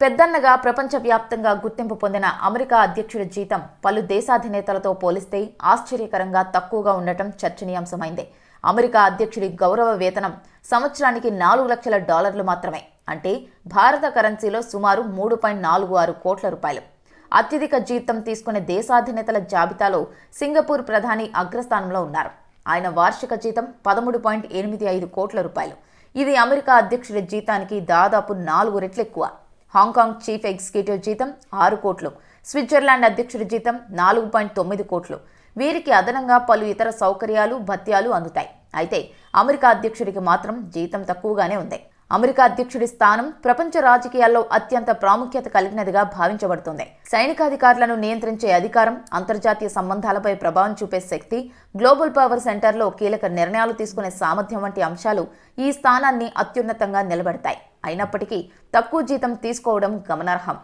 పెద్దన్నగా ప్రపంచవ్యాప్తంగా గుర్తింపు పొందిన అమెరికా అధ్యక్షుడి జీతం పలు దేశాధినేతలతో పోలిస్తే ఆశ్చర్యకరంగా తక్కువగా ఉండటం చర్చనీయాంశమైంది. అమెరికా అధ్యక్షుడి గౌరవ వేతనం సంవత్సరానికి నాలుగు లక్షల డాలర్లు మాత్రమే. అంటే భారత కరెన్సీలో సుమారు మూడు పాయింట్ నాలుగు ఆరు కోట్ల రూపాయలు. అత్యధిక జీతం తీసుకునే దేశాధినేతల జాబితాలో సింగపూర్ ప్రధాని అగ్రస్థానంలో ఉన్నారు. ఆయన వార్షిక జీతం పదమూడు పాయింట్ ఎనిమిది ఐదు కోట్ల రూపాయలు. ఇది అమెరికా అధ్యక్షుడి జీతానికి దాదాపు నాలుగు రెట్లు ఎక్కువ హాంకాంగ్ చీఫ్ ఎగ్జిక్యూటివ్ జీతం ఆరు కోట్లు స్విట్జర్లాండ్ అధ్యక్షుడి జీతం నాలుగు పాయింట్ తొమ్మిది కోట్లు. వీరికి అదనంగా పలు ఇతర సౌకర్యాలు భత్యాలు అందుతాయి. అయితే అమెరికా అధ్యక్షుడికి మాత్రం జీతం తక్కువగానే ఉంది. అమెరికా అధ్యక్షుడి స్థానం ప్రపంచ రాజకీయాల్లో అత్యంత ప్రాముఖ్యత కలిగినదిగా భావించబడుతుంది. సైనికాధికారులను నియంత్రించే అధికారం అంతర్జాతీయ సంబంధాలపై ప్రభావం చూపే శక్తి గ్లోబల్ పవర్ సెంటర్లో కీలక నిర్ణయాలు తీసుకునే సామర్థ్యం వంటి అంశాలు ఈ స్థానాన్ని అత్యున్నతంగా నిలబెడతాయి. అయినప్పటికీ తక్కువ జీతం తీసుకోవడం గమనార్హం.